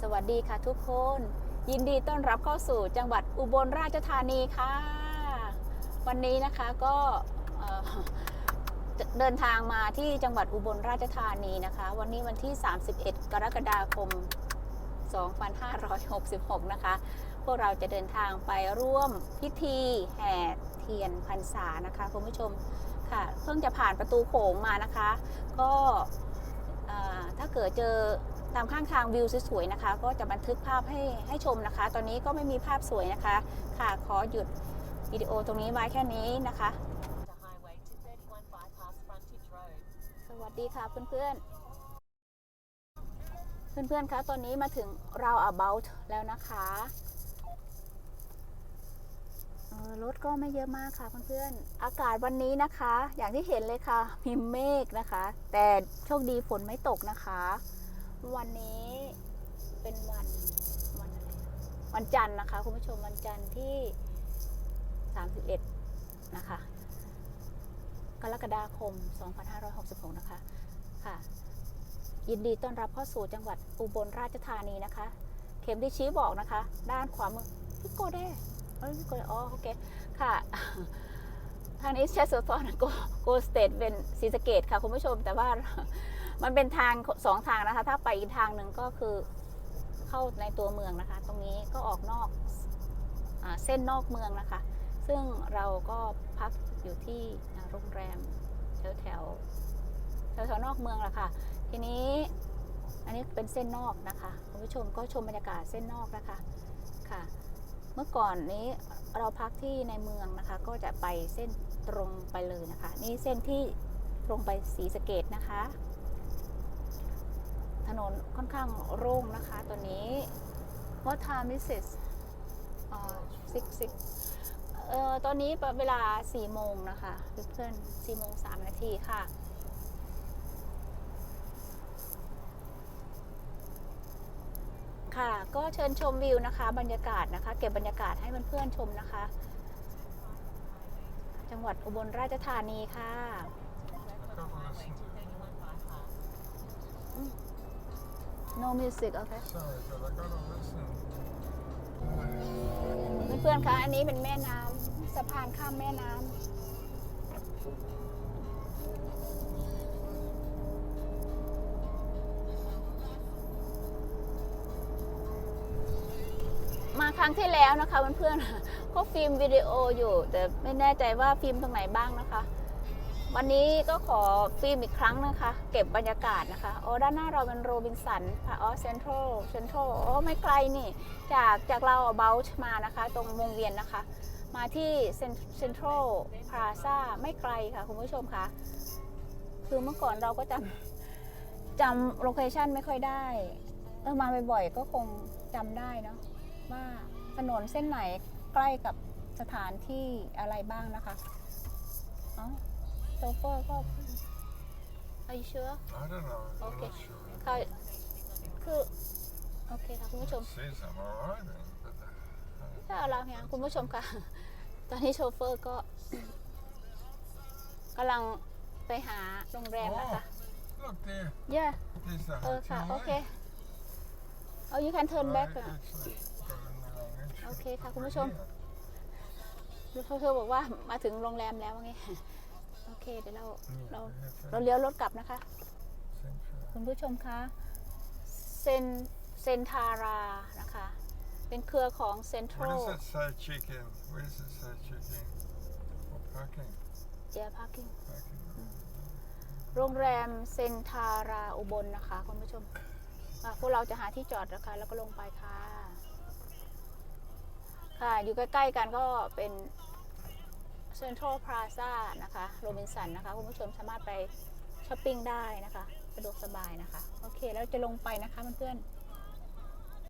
สวัสดีค่ะทุกคน ยินดีต้อนรับเข้าสู่จังหวัดอุบลราชธานีค่ะ วันนี้นะคะก็เอ่อจะเดินทางมาที่จังหวัดอุบลราชธานีนะคะ วันนี้วันที่ 31 กรกฎาคม 2566 นะคะ พวกเราจะเดินทางไปร่วมพิธีแห่เทียนพรรษานะคะคุณผู้ชมค่ะเพิ่งจะผ่านประตูโขงมานะคะ ก็ถ้าเกิดเจอ ตามข้างทางวิวสวยๆนะคะ ก็จะบันทึกภาพให้ให้ชมนะคะ ตอนนี้ก็ไม่มีภาพสวยนะคะ ค่ะขอหยุดวิดีโอตรงนี้ไว้แค่นี้นะคะ สวัสดีค่ะเพื่อนๆ เพื่อนๆคะตอนนี้มาถึงเรา about แล้วนะคะรถก็ไม่เยอะมากค่ะเพื่อนๆ อากาศวันนี้นะคะ อย่างที่เห็นเลยค่ะ มีเมฆนะคะ แต่โชคดีฝนไม่ตกนะคะ วันนี้เป็นวันวันอะไรวันจันทร์นะคะคุณผู้ชมวันจันทร์ที่ 31 นะคะ กรกฎาคม 2566 นะคะ ค่ะ ยินดีต้อนรับเข้าสู่จังหวัดอุบลราชธานีนะคะ เข็มที่ชี้บอกนะคะ ด้านขวามือพี่โกได้เอ้ยพี่โกได้อ๋อโอเค ค่ะทางนี้เชสโซนโกโกสเตทเป็นศรีสเกดค่ะ คุณผู้ชมแต่ว่า มันเป็นทางสองทางนะคะ ถ้าไปอีกทางหนึ่งก็คือเข้าในตัวเมืองนะคะ ตรงนี้ก็ออกนอกอเส้นนอกเมืองนะคะ ซึ่งเราก็พักอยู่ที่อ่าโรงแรมแถวแถวแถวนอกเมืองแหละค่ะ ทีนี้อันนี้เป็นเส้นนอกนะคะคุณผู้ชมก็ชมบรรยากาศเส้นนอกนะคะค่ะ เมื่อก่อนนี้เราพักที่ในเมืองนะคะ ก็จะไปเส้นตรงไปเลยนะคะ นี่เส้นที่ตรงไปสีสเกดนะคะ ถนนค่อนข้างโล่งนะคะตัวนี้ What time is it อ่า six six เอ่อตอนนี้เวลา4โมงนะคะเพื่อนๆ4โมง3นาทีค่ะ ค่ะ ก็เชิญชมวิวนะคะ บรรยากาศนะคะ เก็บบรรยากาศให้เพื่อนๆชมนะคะ จังหวัดอุบลราชธานีค่ะ no music โอเค Sorry, but I gotta listen. เพื่อนๆคะอันนี้เป็นแม่น้ำสะพานข้ามแม่น้ำ มาครั้งที่แล้วนะคะเพื่อนๆ ก็ฟิล์มวิดีโออยู่ แต่ไม่แน่ใจว่าฟิล์มตรงไหนบ้างนะคะ วันนี้ก็ขอฟิล์มอีกครั้งนะคะ เก็บบรรยากาศนะคะ โอ้ด้านหน้าเราเป็นโรบินสันค่ะอ๋อเซ็นทรัลเซ็นทรัลโอ้ไม่ไกลนี่ จากจากเราเบลช์มานะคะ ตรงวงเวียนนะคะ มาที่เซ็นทรัลพลาซ่าไม่ไกลค่ะ คุณผู้ชมคะคือเมื่อก่อนเราก็จำจำโลเคชันไม่ค่อยได้เออมาบ่อยๆก็คงจำได้เนาะว่าถนนเส้นไหนใกล้กับสถานที่อะไรบ้างนะคะอ้า โชเฟอร์ก็ Are you sure I don't know. I'm Okay. not sure. ค่ะคือ โอเคค่ะคุณผู้ชม It says I'm arriving, but uh, ถ้าเราเนี่ยคุณผู้ชมค่ะ ตอนนี้โชเฟอร์ก็ กำลังไปหาโรงแรมนะคะ look there. เย่ There's the เออ hotel. ค่ะโอเค there. เอา you can turn back Right, อะ it's, uh, got in the wrong entrance โอเคค่ะคุณ over ผู้ชม here. โชเฟอร์บอกว่ามาถึงโรงแรมแล้วว่าไงโอ เคเดี๋ยวเรา Yeah, เรา yeah, เราเลี้ยวรถกลับนะคะ Central. คุณผู้ชมคะเซนเซนทารานะคะ เป็นเครือของเซ็นทรั What ล does it say chicken? Where does it say chicken? Or parking? เจียพาร์กิ้ง Parking. โรงแรมเซนทาราอุบลนะคะคุณผู้ชมอะพวกเราจะหาที่จอดนะคะแล้วก็ลงไปค่ะ ค่ะอยู่ใกล้ๆกันก็เป็น เซ็นทรัลพลาซ่านะคะโรบินสันนะคะ คุณผู้ชมสามารถไปช้อปปิ้งได้นะคะ สะดวกสบายนะคะ โอเค แล้วจะลงไปนะคะเพื่อนๆ